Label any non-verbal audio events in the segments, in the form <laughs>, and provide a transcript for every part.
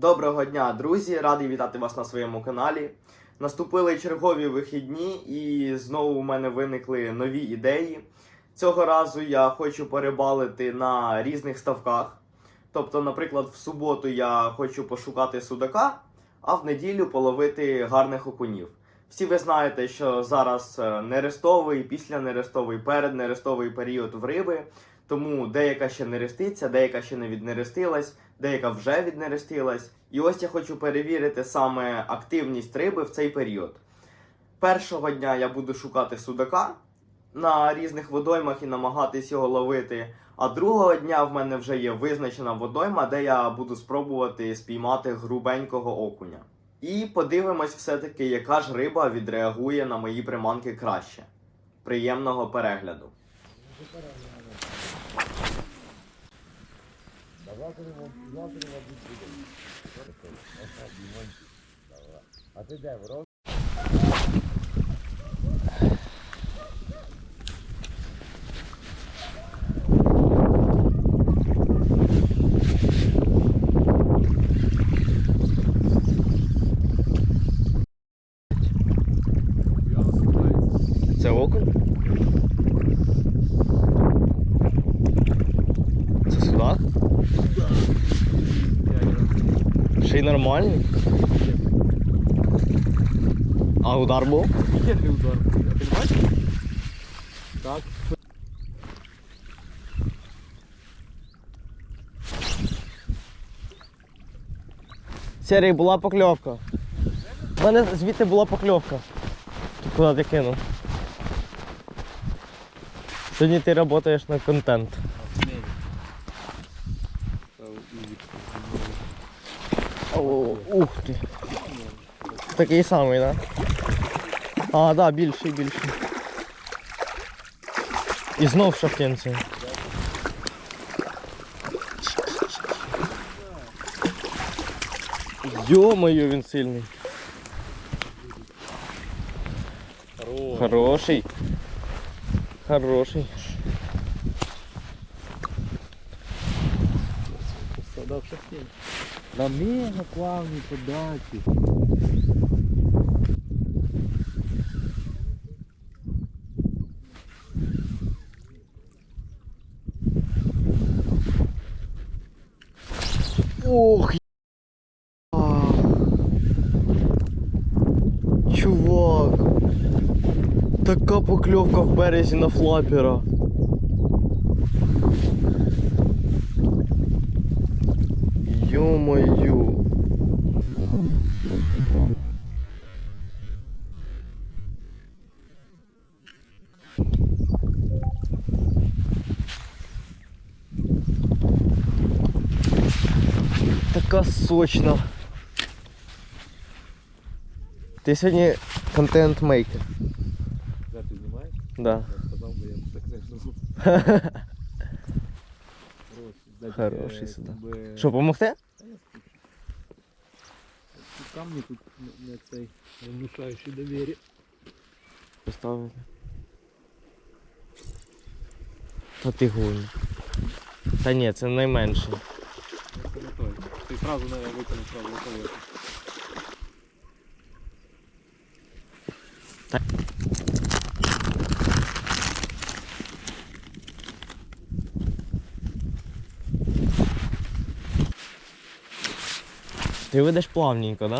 Доброго дня, друзі! Радий вітати вас на своєму каналі. Наступили чергові вихідні, і знову у мене виникли нові ідеї. Цього разу я хочу перебалити на різних ставках. Тобто, наприклад, в суботу я хочу пошукати судака, а в неділю половити гарних окунів. Всі ви знаєте, що зараз е, нерестовий, післянерестовий, переднерестовий період в риби. Тому деяка ще не реститься, деяка ще не віднерестилась, деяка вже віднерестилась. І ось я хочу перевірити саме активність риби в цей період. Першого дня я буду шукати судака на різних водоймах і намагатись його ловити. А другого дня в мене вже є визначена водойма, де я буду спробувати спіймати грубенького окуня. І подивимось все-таки, яка ж риба відреагує на мої приманки краще. Приємного перегляду! А ти де, в рот? Це окунь? Це судак? Ще й нормальний. А удар був? Офігенний удар. А ти бачиш? Так. Серій була покльовка. У мене звідти була покльовка. Тут куди ти кинув. Сьогодні ти працюєш на контент. ух ти. Такий самий, так? Да? А, так, да, більший, більший. І знов шахтинці. Йо-моє, він сильний. Хороший. Хороший. Садав шахтин. На мега плавній подачі. Ох, Чувак. Така покльовка в березі на флапера. Ё-моё. Така сочна. Ти сьогодні контент-мейкер. Де ти знімаєш? Да. Я сказав, бо я так не жду. <laughs> Хороший. Хороший сюди. Би... Що, помогти? Камні тут не цей внушаючий довірі. Поставити. Та ти гонь. Та ні, це найменший. Це не той. Ти одразу не виконав сразу готовий. Ти ведеш плавненько, да?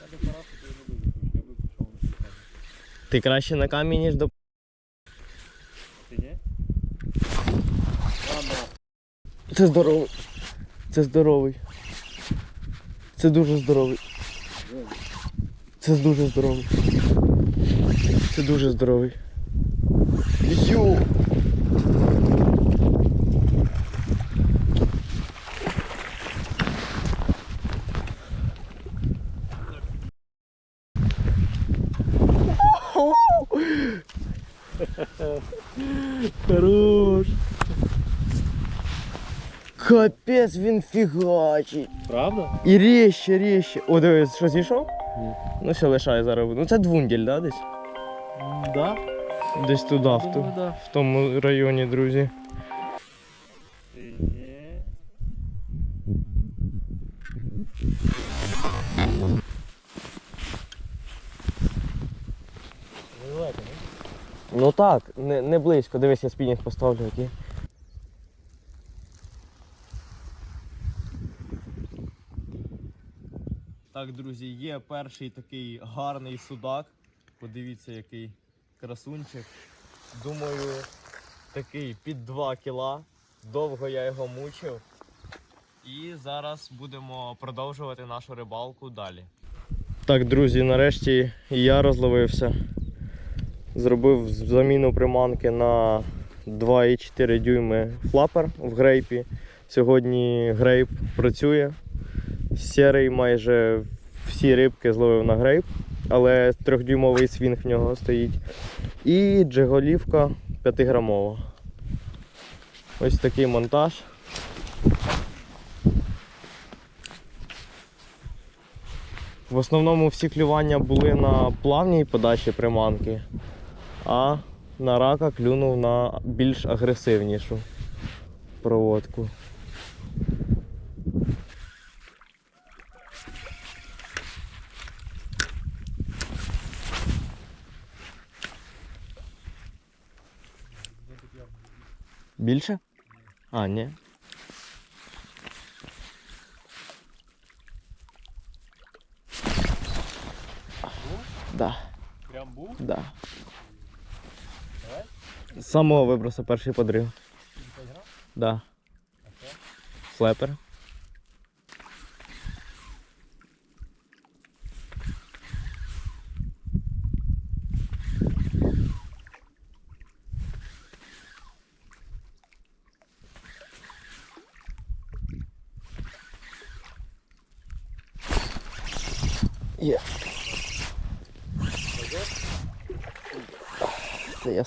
На шукання. Ти краще на камінь, ніж до. Ти ні? Ладно. Це здоровий. Це здоровий. Це дуже здоровий. Це дуже здоровий. Це дуже здоровий. Ю! Капець він фігачить. Правда? І ріще, ріще. О, дивись, що зійшов? Ні. Ну все, лишай зараз. Ну це двунділь, да, десь? Да. Десь туди, в, ту, Думаю, да. в тому районі, друзі. Ну так, не, не близько. Дивись, я спінінг поставлю який. Так, друзі, є перший такий гарний судак. Подивіться, який красунчик. Думаю, такий під 2 кіла. Довго я його мучив. І зараз будемо продовжувати нашу рибалку далі. Так, друзі, нарешті я розловився. Зробив заміну приманки на 2,4 дюйми флапер в грейпі. Сьогодні грейп працює. Сірий майже всі рибки зловив на грейп, але трьохдюймовий свінг в нього стоїть. І джеголівка 5-грамова. Ось такий монтаж. В основному всі клювання були на плавній подачі приманки, а на рака клюнув на більш агресивнішу проводку. Більше? А, ні. Да, Прям був? да. З самого вибросу перший подрив. 5 грам? Да. Флепер.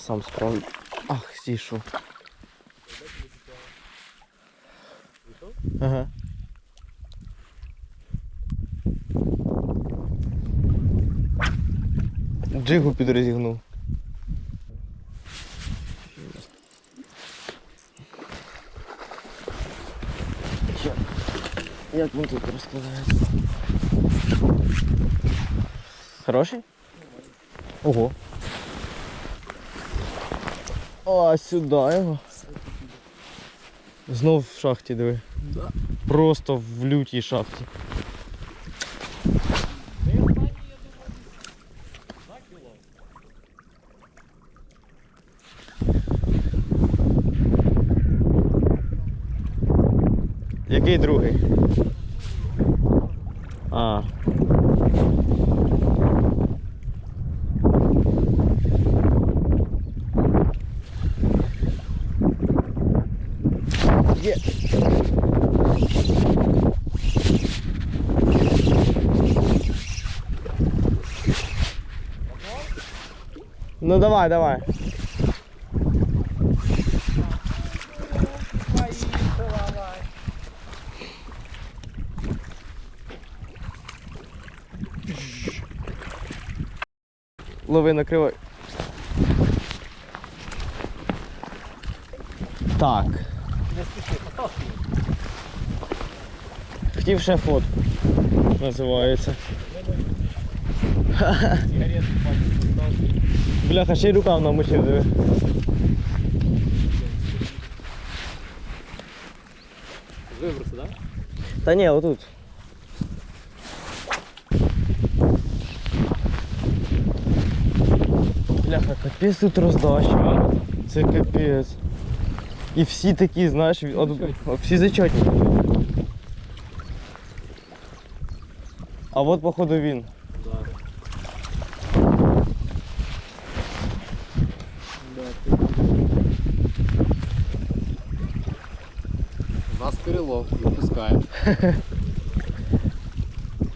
Сам справлю. Ах, зійшов. Ага. Джигу підрозігнув. Як він тут розкладається? Хороший? Ого. А, сюди його. Знов в шахті диви. Да. Просто в лютій шахті. Ти останній, я думаю, 2 кіло. Який другий? А. Є. Ну давай, давай. Лови накривай. Так. Не спіши, постав. Хотів ще фотку. Називається. Постав. Бляха, ще й рукав намочив, диви. Виброси, так? Та ні, отут. Бляха, капець тут роздача. Це капець. І всі такі, знаєш, від- от, Зачетні. от всі зачетні. А от походу він. Перелов, выпускаем. <laughs>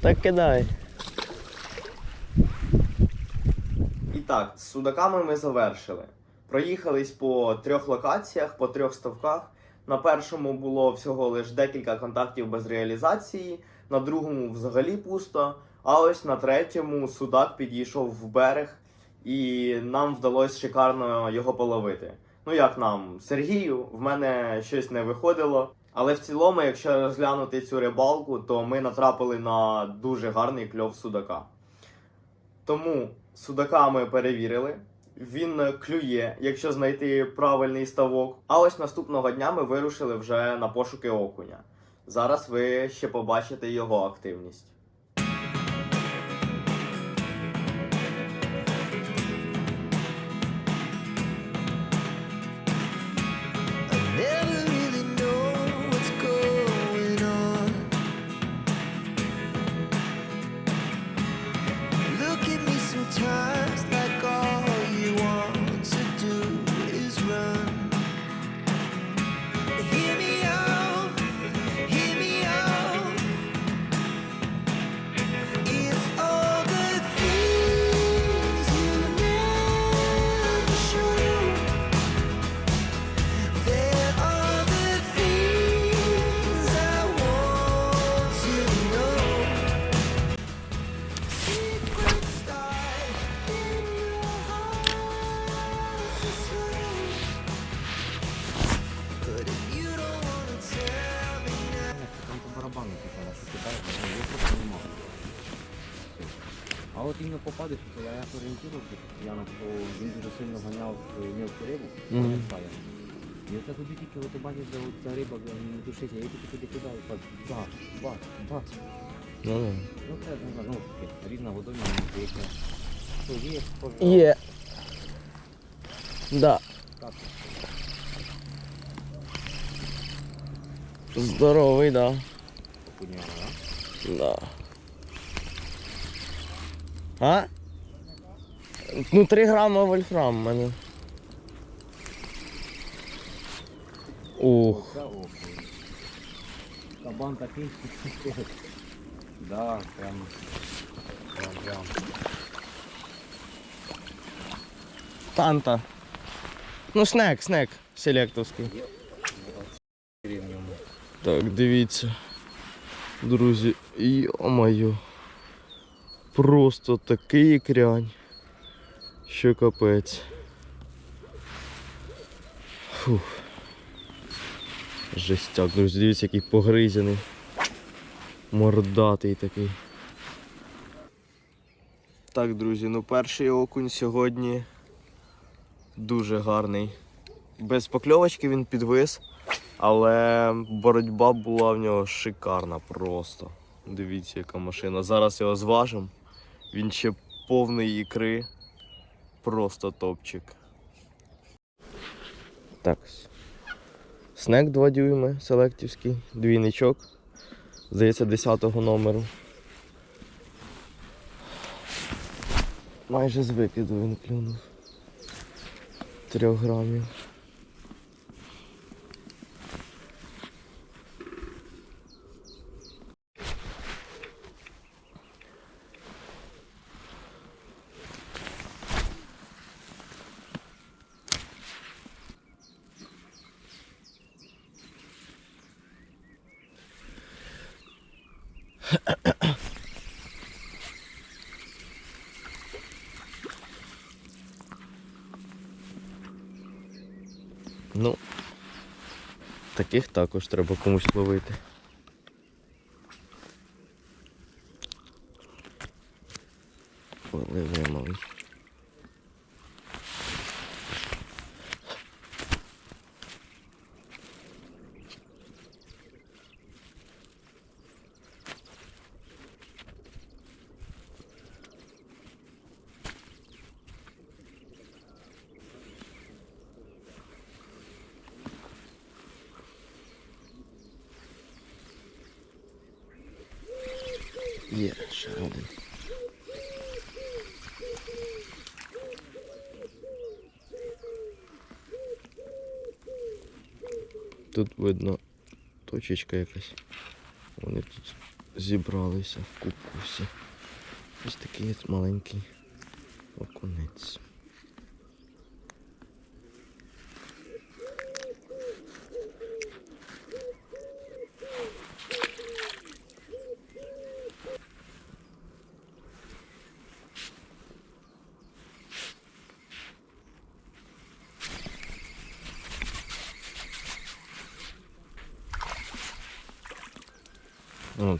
Так кидай. І так, з судаками ми завершили. Проїхались по трьох локаціях, по трьох ставках. На першому було всього лише декілька контактів без реалізації, на другому взагалі пусто. А ось на третьому судак підійшов в берег, і нам вдалося шикарно його половити. Ну як нам, Сергію, в мене щось не виходило. Але в цілому, якщо розглянути цю рибалку, то ми натрапили на дуже гарний кльов судака. Тому судака ми перевірили. Він клює, якщо знайти правильний ставок. А ось наступного дня ми вирушили вже на пошуки окуня. Зараз ви ще побачите його активність. А от іменно попадеш, то я як орієнтувався, я на то він дуже сильно ганяв е, мілку рибу, Мгм. mm І оце тобі тільки от ти бачиш, де от ця риба е, не душиться, я тільки туди кидаю, так, бац, бац, бац. Ну, Ну це не знаю, ну таке, рідна водойма, мені здається. Що є, схоже. Є. Да. Так, Здоровий, да. окуняла, да? Да. А? Ну, 3 грама вольфрам в мене. Ух. Кабан такий. <laughs> Да, прям. Прям, прям. Танта. Ну, снек, снек селектовський. Так, дивіться. Друзі, йо-моє. Просто такий ікрянь. Що капець. Фух. Жестяк, друзі, дивіться, який погризений. Мордатий такий. Так, друзі, ну перший окунь сьогодні дуже гарний. Без покльовочки він підвис. Але боротьба була в нього шикарна просто. Дивіться, яка машина. Зараз його зважимо. Він ще повний ікри. Просто топчик. Так. Снек 2 дюйми селектівський, двійничок. Здається, 10-го номеру. Майже з викиду він клюнув. Трьох грамів. Ну, таких також треба комусь ловити. Є, ще. Тут видно точечка якась. Вони тут зібралися в кубку всі. Ось такий маленький окунець.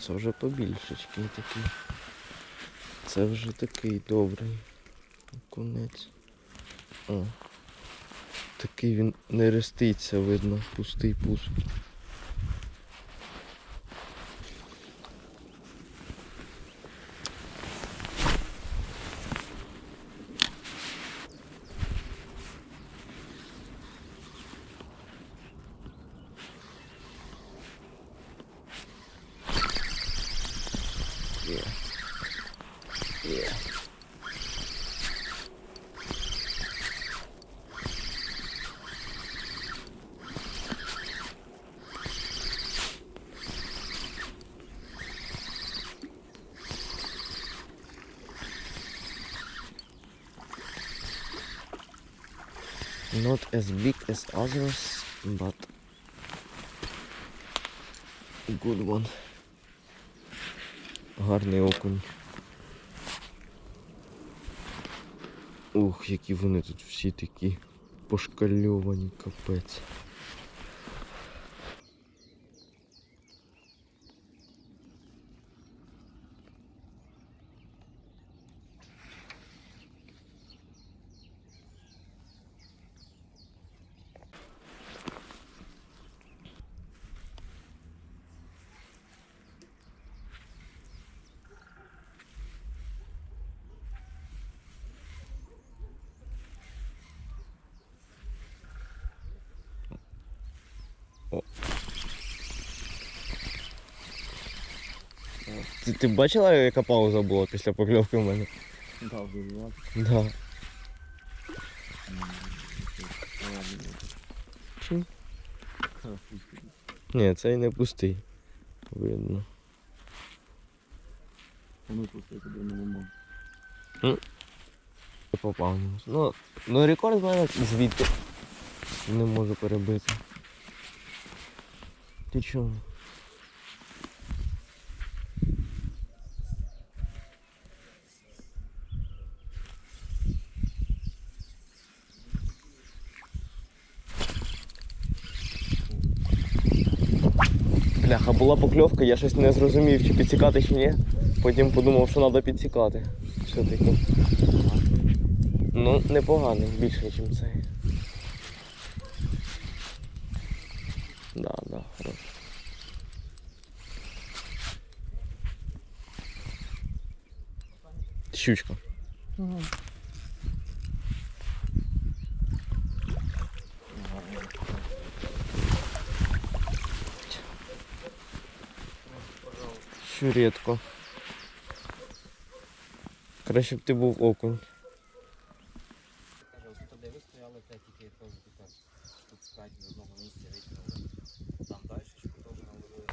Це вже побільшечки такий. Це вже такий добрий. Конець. О. Такий він не реститься, видно, пустий пус. Є. Є. Not as big as others, but good one. Гарний окунь. Ух, які вони тут всі такі пошкальовані, капець. Ти, ти бачила, яка пауза була після покльовки в мене? Да, виливати. Да. Чи? Ні, цей не пустий. Видно. Воно просто туди не можна. Попав. Ну, ну рекорд в мене звідти. Не можу перебити. Ти чого? Бляха, була покльовка, я щось не зрозумів, чи підсікати, чи ні. Потім подумав, що треба підсікати. Все-таки. Ну, непоганий, більше, ніж цей. Да, да, хорош. Щучка. Що рідко. Краще б ти був окунь. Туди ви стояли, це тільки тут спать в одному місці витягнули. Там далі теж наловили.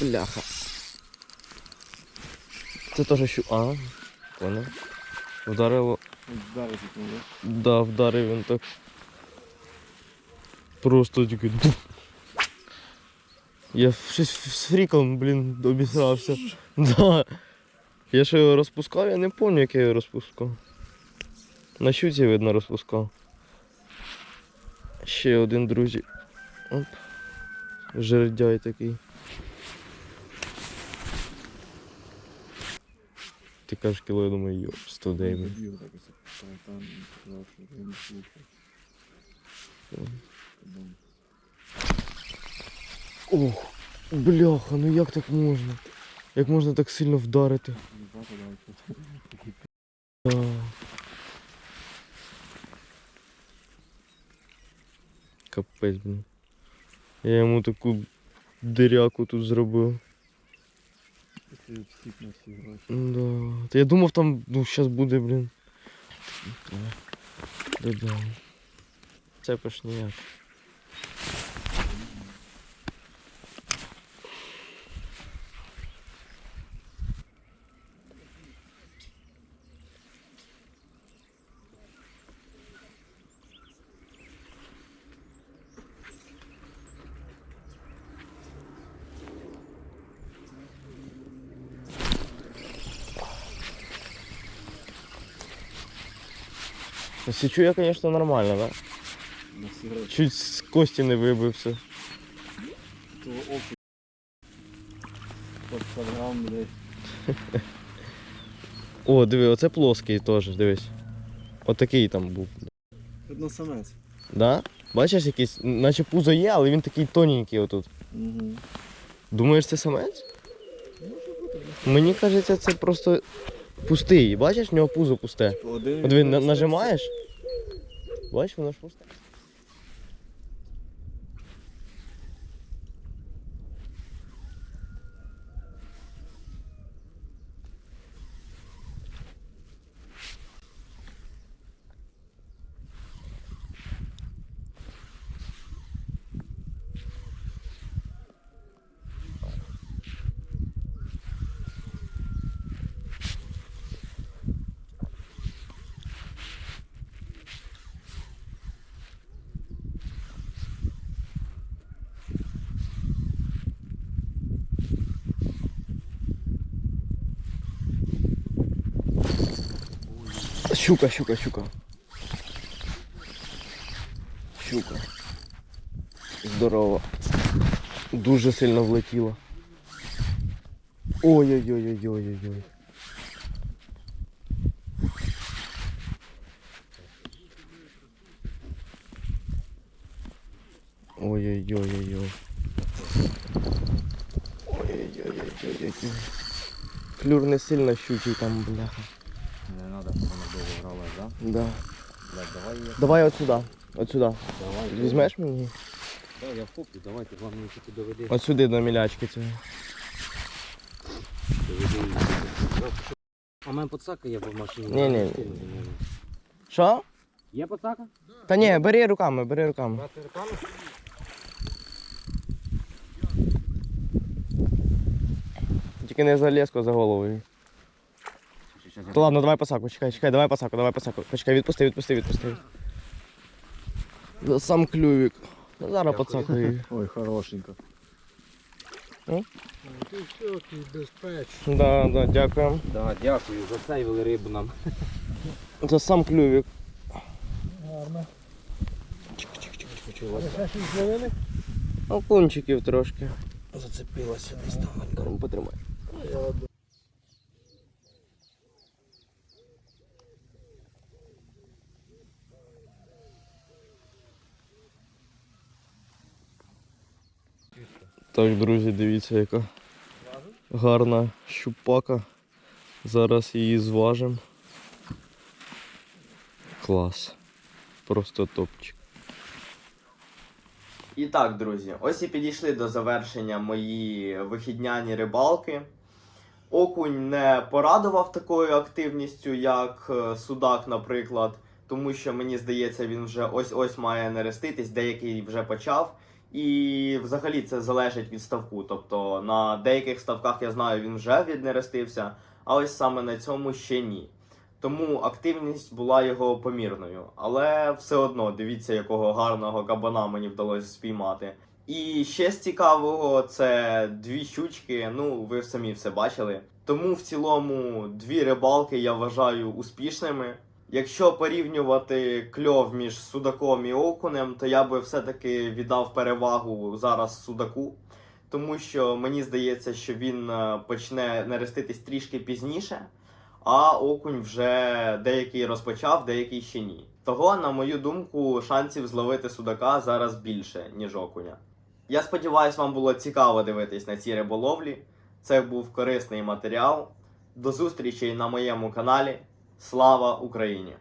Бляха. Це теж щу. А, понял. Вдарило. Зараз тут не Да, вдарив він так. Просто тільки. Я щось з фріком, блін, обісрався. Да. Я ще його розпускав, я не пам'ятаю, як я його розпускав. На щуці, видно, розпускав. Ще один, друзі. Оп. Жердяй такий. Ти кажеш кіло, я думаю, йоп, 109. Забив так ось там, сказав, що я не слухав. Тому Ох, бляха, ну як так можна? Як можна так сильно вдарити? Да. Капець, блін. Я йому таку диряку тут зробив. Це всіх на всі гроші. Да. Та я думав там, ну зараз буде, блін. Додому. Це ніяк. Січу я, звісно, нормально, да? Чуть з кості не вибився. То окунь. По 100 блядь. О, диви, оце плоский теж, дивись. Отакий там був. Видно самець. Да? Бачиш якийсь, наче пузо є, але він такий тоненький отут. Угу. Думаєш, це самець? Мені кажеться, це просто пустий. Бачиш, в нього пузо пусте. Один. От він нажимаєш. Бачиш, воно ж пусте. Щука, щука, щука. Щука. Здорово. Дуже сильно влетіло. Ой-ой-ой-ой-ой-ой. Ой-ой-ой-ой-ой. Ой-ой-ой-ой-ой. Флюр не сильно щучий там, бляха. Не треба, щоб вона довго грала, да? Блядь, давай я. Давай от сюди. От сюди. Давай. Візьмеш мені? Так, я вхоплю, давайте, главное, тільки доведи. От сюди до мілячки. Доведи. А в мене подсака є в машині. Ні-ні. Що? Є подсака? Та ні, бери руками, бери руками. Брати руками? Тільки не за леску, за головою. То ладно, давай пасаку, чекай, чекай, давай пасаку, давай пасаку. Почекай, відпусти, відпусти, відпусти. Да сам клювик. Ну, зараз пацаку її. <laughs> Ой, хорошенько. Да, да, дякуємо. Да, дякую, засейвили рибу нам. Це сам клювик. Ну, кончиків трошки. Зацепилося десь там. Потримай. Так, друзі, дивіться, яка гарна щупака. Зараз її зважимо. Клас. Просто топчик. І так, друзі, ось і підійшли до завершення мої вихідняні рибалки. Окунь не порадував такою активністю, як е, судак, наприклад, тому що мені здається, він вже ось-ось має нереститись, деякий вже почав. І взагалі це залежить від ставку. Тобто на деяких ставках я знаю, він вже віднерестився, а ось саме на цьому ще ні. Тому активність була його помірною. Але все одно дивіться, якого гарного кабана мені вдалося спіймати. І ще з цікавого це дві щучки. Ну, ви самі все бачили. Тому в цілому дві рибалки я вважаю успішними. Якщо порівнювати кльов між судаком і окунем, то я би все-таки віддав перевагу зараз судаку, тому що мені здається, що він е, почне нереститись трішки пізніше, а окунь вже деякий розпочав, деякий ще ні. Того, на мою думку, шансів зловити судака зараз більше, ніж окуня. Я сподіваюся, вам було цікаво дивитись на ці риболовлі. Це був корисний матеріал. До зустрічі на моєму каналі. Слава Україні!